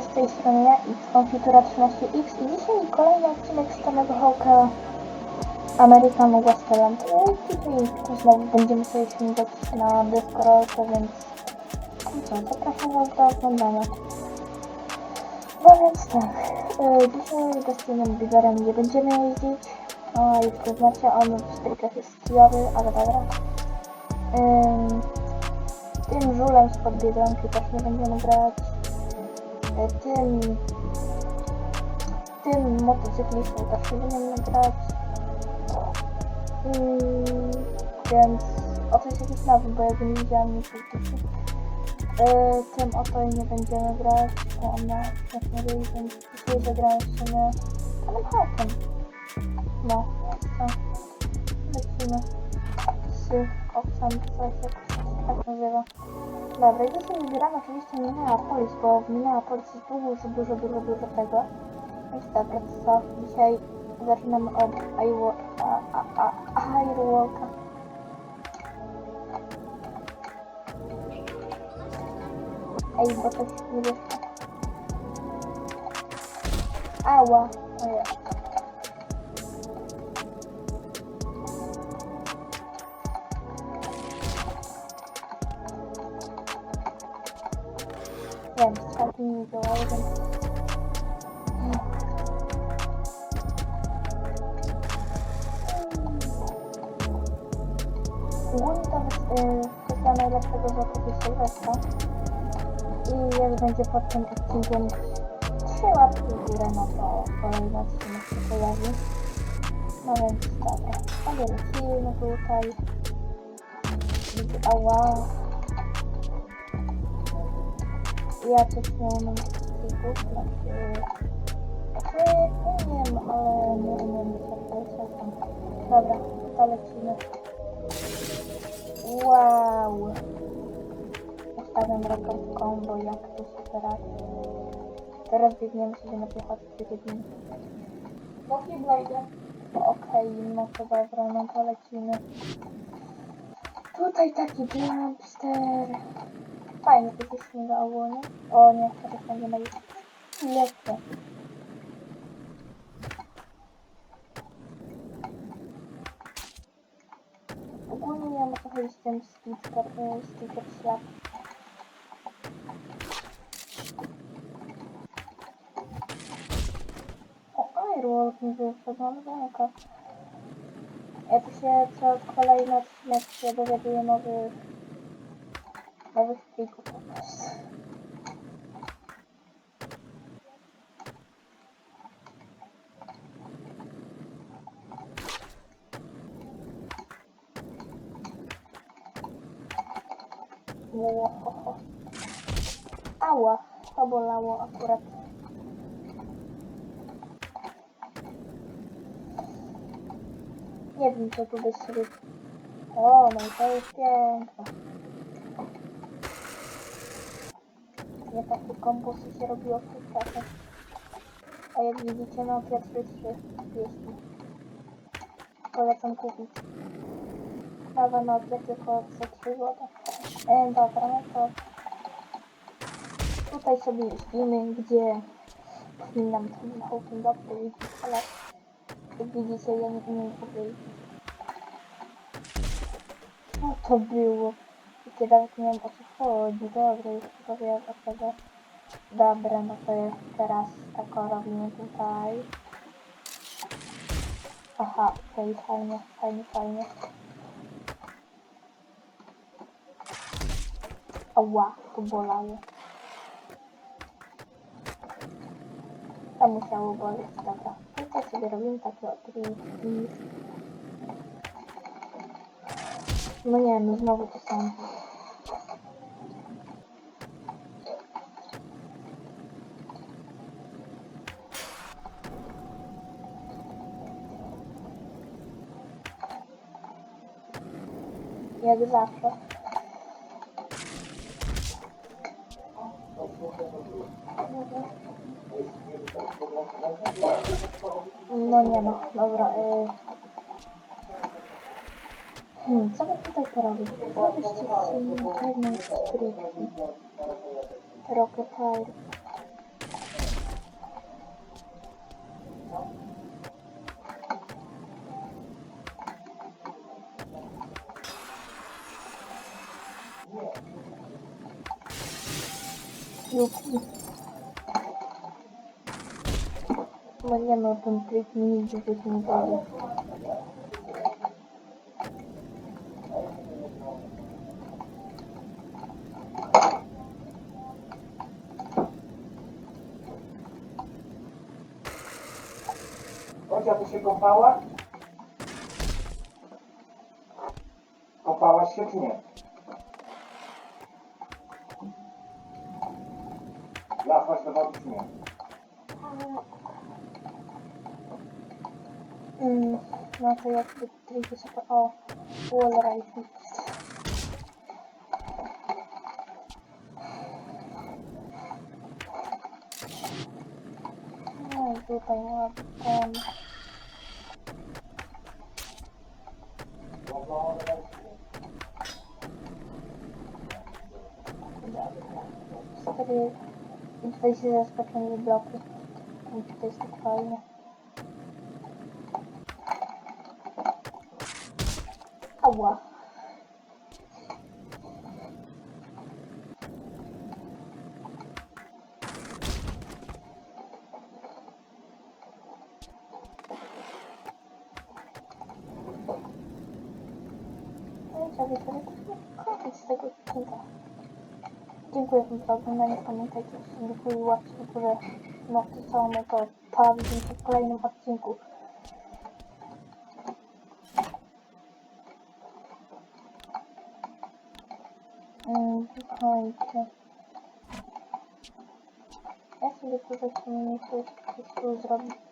Z tej strony ja, X, Konfitura 13X i dzisiaj kolejny odcinek z samego Hawka American Westland. I Dzisiaj znowu będziemy sobie śmigać na deskorolce, więc no co, zapraszam Was do oglądania. No więc tak, e, dzisiaj Dustinem Bieberem nie będziemy jeździć, a już to znacie, on w strykach jest kijowy, ale dobra. Ym, tym żulem spod Biedronki też nie będziemy grać. E, tym tym motocyklistą też nie będziemy grać. Mm, więc oto jest jakiś nowy, bo ja go nie widziałam nic e, Tym oto nie będziemy grać, bo on ma świetny ryj, więc dzisiaj zagramy w sumie panem Hawkiem. No, to lecimy z Coxem, coś jak się tak nazywa. Dobra, i dzisiaj wybieramy oczywiście Minneapolis, bo w Minneapolis jest dużo, dużo, dużo, dużo tego. Więc dobra, co? Dzisiaj zaczynamy od Airwalka. Ej, bo to się nie wyszło. Ała. Ojej. Wiem, strzałki nie działały, więc... Ogólnie to jest yy, kwestia najlepszego zakupu Sylwestra. I jak będzie pod tym odcinkiem trzy łapki w górę, no to kolejny odcinek się pojawi. No więc dobra, sobie lecimy tutaj. Ała. Ja coś nie umiem styków, znaczy... Znaczy, umiem, ale nie umiem co tam. Dobra, to lecimy. Wow! Ustawiam rekordką, bo jak to się teraz... Teraz biegniemy sobie na piechotce biegniemy. No nie znajdę. Okej, no to dobra, no to lecimy. Tutaj taki dumpster. Fajnie to się śmigało, nie? O nie, teraz będzie na Lecę. Ogólnie nie wiem o co z tym sticker, y, sticker slap. O, Airwalk mi wyszedł, mam zamka. Ja tu się co kolejny odcinek się dowiaduję nowych prostu. Ło-ho-ho. Ała, to bolało akurat. Nie wiem, co tu by sobie... O, no to jest piękne. Nie takie kombosy się robiło w tych czasach. A jak widzicie, no pierwsze trzy pieśni. Polecam kupić. Kawa na opiek tylko za 3 zł. E, dobra, no to tutaj sobie jeździmy, gdzie nam tym hołkiem dobrze jeździć, ale jak widzicie, ja nie umiem powiedzieć. Co to było? Wiecie, nawet nie wiem o co chodzi. Dobra, już tylko wiem o tego. Dobra, no to jest teraz tako robimy tutaj. Aha, okej, fajnie, fajnie, fajnie. Ała, to bolało. To musiało boleć, dobra. No to sobie robimy takie odrywki. No nie, no znowu to samo. Jak zawsze. No nie no, dobra. Y... Hmm, co by tutaj porobić? Zrobić ci pewną stricte. Rocket Fire. No nie no, ten trik mi nigdy też nie daje. Kocia, ty się kąpałaś? Kąpałaś się czy nie? Lasłaś do wody czy nie? Mm, no to jak te triki sobie... O, wall rifle. No i tutaj ładnie ten... Cztery... I tutaj się zaskoczą bloki. I tutaj jest tak fajnie. Ała. No i sobie sobie koniec tego odcinka. Dziękuję wam za oglądanie. Pamiętajcie o subskrybuj i łapcie w górę. No to no to pa, widzimy się w kolejnym odcinku. Mm, Słuchajcie. Ja sobie tutaj chcę coś tu zrobić.